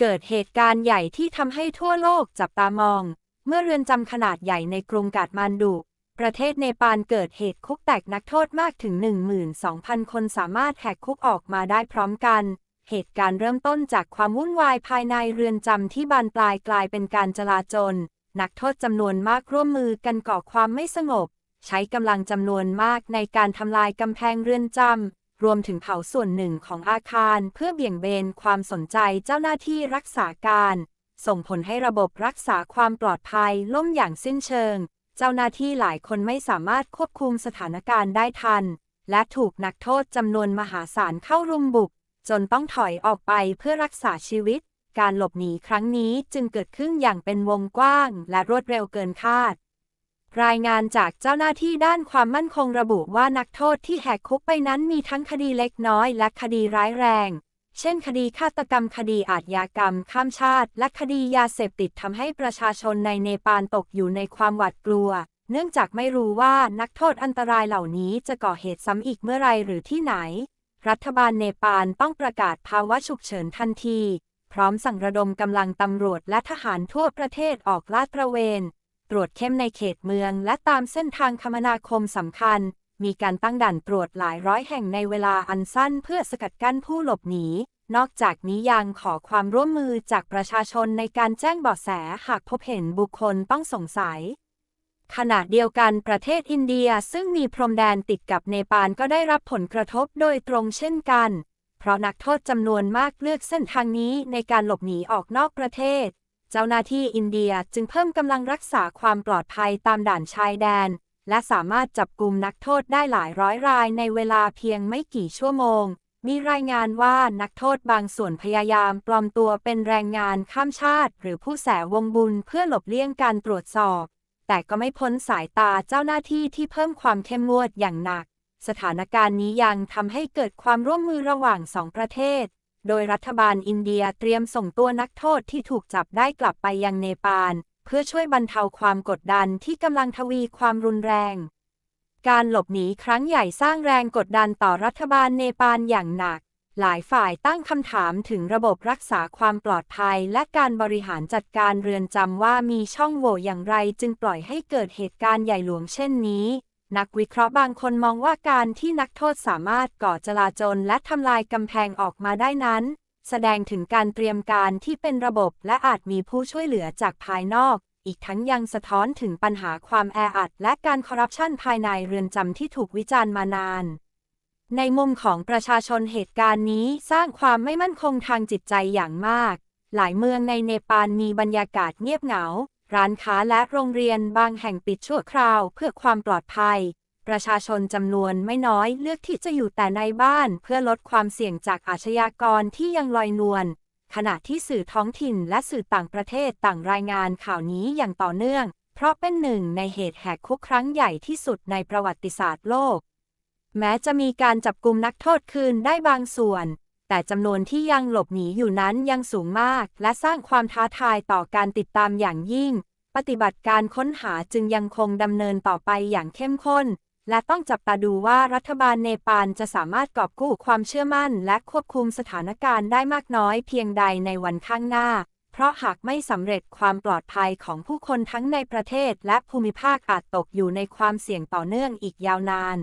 เกิดเหตุการณ์ใหญ่ที่ทำให้ทั่วโลกจับตามอง เมื่อเรือนจำขนาดใหญ่ในกรุงกาดมันดุ ประเทศเนปาลเกิดเหตุคุกแตกนักโทษมากถึง 12,000 คนสามารถแหกคุกออกมาได้พร้อมกัน เหตุการณ์เริ่มต้นจากความวุ่นวายภายในเรือนจำที่บานปลายกลายเป็นการจลาจล นักโทษจำนวนมากร่วมมือกันก่อความไม่สงบ ใช้กำลังจำนวนมากในการทำลายกำแพงเรือนจำ รวมถึงเผาส่วนหนึ่งของอาคารเพื่อเบี่ยงเบนความสนใจเจ้าหน้าที่รักษาการ ส่งผลให้ระบบรักษาความปลอดภัยล่มอย่างสิ้นเชิง เจ้าหน้าที่หลายคนไม่สามารถควบคุมสถานการณ์ได้ทัน และถูกนักโทษจำนวนมหาศาลเข้ารุมบุก จนต้องถอยออกไปเพื่อรักษาชีวิต การหลบหนีครั้งนี้จึงเกิดขึ้นอย่างเป็นวงกว้าง และรวดเร็วเกินคาด รายงานจากเจ้าหน้าที่ด้านความมั่นคงระบุว่านักโทษที่แหกคุกไปนั้นมีทั้งคดีเล็กน้อยและคดีร้ายแรง เช่นคดีฆาตกรรมคดีอาชญากรรม ข้ามชาติ และคดียาเสพติดทำให้ประชาชนในเนปาลตกอยู่ในความหวาดกลัว เนื่องจากไม่รู้ว่านักโทษอันตรายเหล่านี้จะก่อเหตุซ้ำอีกเมื่อไรหรือที่ไหน รัฐบาลเนปาลต้องประกาศภาวะฉุกเฉินทันที พร้อมสั่งระดมกำลังตำรวจและทหารทั่วประเทศออกลาดตระเวน ตรวจเข้มในเขตเมือง และตามเส้นทางคมนาคมสำคัญ มีการตั้งด่านตรวจหลายร้อยแห่งในเวลาอันสั้นเพื่อสกัดกั้นผู้หลบหนี นอกจากนี้ยังขอความร่วมมือจากประชาชนในการแจ้งเบาะแสหากพบเห็นบุคคลต้องสงสัยขณะเดียวกันประเทศอินเดียซึ่งมีพรมแดนติดกับเนปาลก็ได้รับผลกระทบโดยตรงเช่นกัน เพราะนักโทษจำนวนมากเลือกเส้นทางนี้ในการหลบหนีออกนอกประเทศ เจ้าหน้าที่อินเดียจึงเพิ่มกำลังรักษาความปลอดภัยตามด่านชายแดน และสามารถจับกลุ่มนักโทษได้หลายร้อยรายในเวลาเพียงไม่กี่ชั่วโมง มีรายงานว่านักโทษบางส่วนพยายามปลอมตัวเป็นแรงงานข้ามชาติ หรือผู้แสวงบุญเพื่อหลบเลี่ยงการตรวจสอบ แต่ก็ไม่พ้นสายตาเจ้าหน้าที่ที่เพิ่มความเข้มงวดอย่างหนัก สถานการณ์นี้ยังทำให้เกิดความร่วมมือระหว่างสองประเทศ โดยรัฐบาลอินเดียเตรียมส่งตัวนักโทษที่ถูกจับได้กลับไปยังเนปาล เพื่อช่วยบรรเทาความกดดันที่กำลังทวีความรุนแรง การหลบหนีครั้งใหญ่สร้างแรงกดดันต่อรัฐบาลเนปาลอย่างหนัก หลายฝ่ายตั้งคำถามถึงระบบรักษาความปลอดภัย และการบริหารจัดการเรือนจำว่ามีช่องโหว่อย่างไรจึงปล่อยให้เกิดเหตุการณ์ใหญ่หลวงเช่นนี้ นักวิเคราะห์บางคนมองว่าการที่นักโทษสามารถก่อจลาจลและทำลายกำแพงออกมาได้นั้น แสดงถึงการเตรียมการที่เป็นระบบและอาจมีผู้ช่วยเหลือจากภายนอก อีกทั้งยังสะท้อนถึงปัญหาความแออัดและการคอร์รัปชันภายในเรือนจำที่ถูกวิจารณ์มานาน ในมุมของประชาชนเหตุการณ์นี้สร้างความไม่มั่นคงทางจิตใจอย่างมาก หลายเมืองในเนปาลมีบรรยากาศเงียบเหงา ร้านค้าและโรงเรียนบางแห่งปิดชั่วคราวเพื่อความปลอดภัย ประชาชนจำนวนไม่น้อยเลือกที่จะอยู่แต่ในบ้านเพื่อลดความเสี่ยงจากอาชญากรที่ยังลอยนวลขณะที่สื่อท้องถิ่นและสื่อต่างประเทศต่างรายงานข่าวนี้อย่างต่อเนื่อง เพราะเป็นหนึ่งในเหตุแหกคุกครั้งใหญ่ที่สุดในประวัติศาสตร์โลก แม้จะมีการจับกลุ่มนักโทษคืนได้บางส่วน แต่จำนวนที่ยังหลบหนีอยู่นั้นยังสูงมาก และสร้างความท้าทายต่อการติดตามอย่างยิ่ง ปฏิบัติการค้นหาจึงยังคงดำเนินต่อไปอย่างเข้มข้น และต้องจับตาดูว่ารัฐบาลเนปาลจะสามารถกอบกู้ความเชื่อมั่น และควบคุมสถานการณ์ได้มากน้อยเพียงใดในวันข้างหน้า เพราะหากไม่สำเร็จความปลอดภัยของผู้คนทั้งในประเทศและภูมิภาคอาจตกอยู่ในความเสี่ยงต่อเนื่องอีกยาวนาน